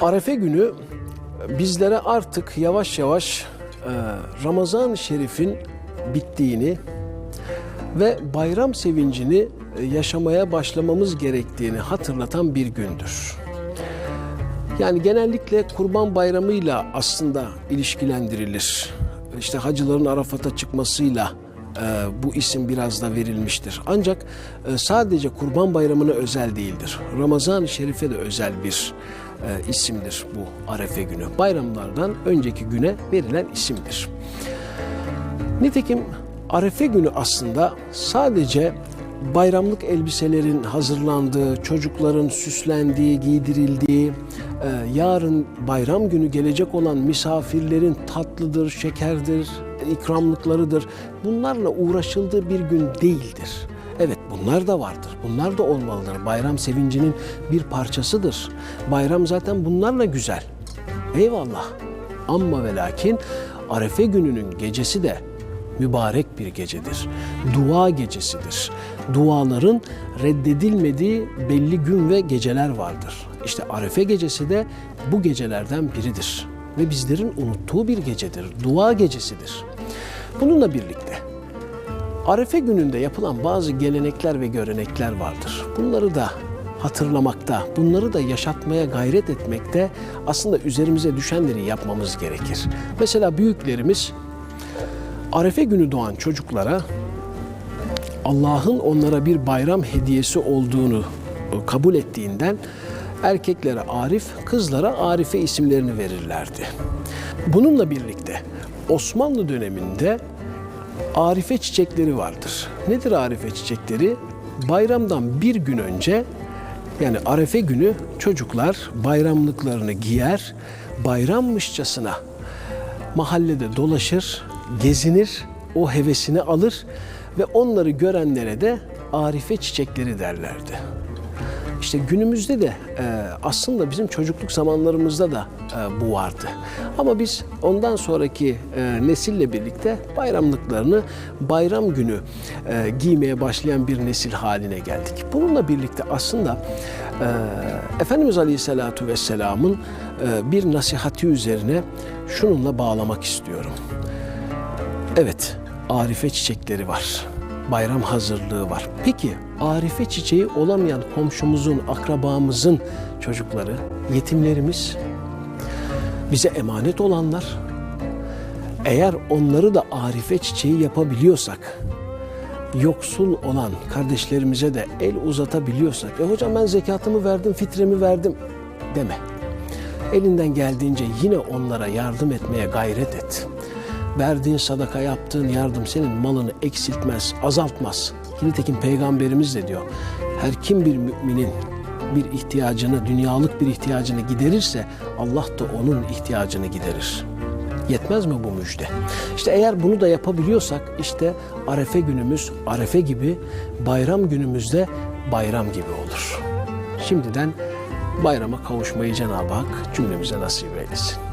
Arefe günü bizlere artık yavaş yavaş e, Ramazan-ı Şerif'in bittiğini ve bayram sevincini e, yaşamaya başlamamız gerektiğini hatırlatan bir gündür. Yani genellikle Kurban Bayramı'yla aslında ilişkilendirilir. İşte hacıların Arafat'a çıkmasıyla e, bu isim biraz da verilmiştir. Ancak e, sadece Kurban Bayramı'na özel değildir. Ramazan-ı Şerif'e de özel bir e, isimdir bu Arefe günü. Bayramlardan önceki güne verilen isimdir. Nitekim Arefe günü aslında sadece bayramlık elbiselerin hazırlandığı, çocukların süslendiği, giydirildiği, e, yarın bayram günü gelecek olan misafirlerin tatlıdır, şekerdir, ikramlıklarıdır. Bunlarla uğraşıldığı bir gün değildir. Evet bunlar da vardır. Bunlar da olmalıdır. Bayram sevincinin bir parçasıdır. Bayram zaten bunlarla güzel. Eyvallah. Amma ve lakin Arefe gününün gecesi de mübarek bir gecedir. Dua gecesidir. Duaların reddedilmediği belli gün ve geceler vardır. İşte Arefe gecesi de bu gecelerden biridir. Ve bizlerin unuttuğu bir gecedir. Dua gecesidir. Bununla birlikte Arefe gününde yapılan bazı gelenekler ve görenekler vardır. Bunları da hatırlamakta, bunları da yaşatmaya gayret etmekte aslında üzerimize düşenleri yapmamız gerekir. Mesela büyüklerimiz Arefe günü doğan çocuklara Allah'ın onlara bir bayram hediyesi olduğunu kabul ettiğinden erkeklere Arif, kızlara Arife isimlerini verirlerdi. Bununla birlikte Osmanlı döneminde Arife çiçekleri vardır. Nedir Arife çiçekleri? Bayramdan bir gün önce yani Arefe günü çocuklar bayramlıklarını giyer, bayrammışçasına mahallede dolaşır, gezinir, o hevesini alır ve onları görenlere de Arife çiçekleri derlerdi. İşte günümüzde de e, aslında bizim çocukluk zamanlarımızda da e, bu vardı. Ama biz ondan sonraki e, nesille birlikte bayramlıklarını bayram günü e, giymeye başlayan bir nesil haline geldik. Bununla birlikte aslında e, Efendimiz Aleyhisselatü Vesselam'ın e, bir nasihati üzerine şununla bağlamak istiyorum. Evet, arife çiçekleri var. Bayram hazırlığı var. Peki arife çiçeği olamayan komşumuzun, akrabamızın çocukları, yetimlerimiz, bize emanet olanlar, eğer onları da arife çiçeği yapabiliyorsak, yoksul olan kardeşlerimize de el uzatabiliyorsak, e hocam ben zekatımı verdim, fitremi verdim deme. Elinden geldiğince yine onlara yardım etmeye gayret et. Verdiğin sadaka, yaptığın yardım senin malını eksiltmez, azaltmaz. Nitekim Peygamberimiz de diyor, her kim bir müminin bir ihtiyacını, dünyalık bir ihtiyacını giderirse Allah da onun ihtiyacını giderir. Yetmez mi bu müjde? İşte eğer bunu da yapabiliyorsak işte Arefe günümüz Arefe gibi, bayram günümüzde bayram gibi olur. Şimdiden bayrama kavuşmayı Cenab-ı Hak cümlemize nasip eylesin.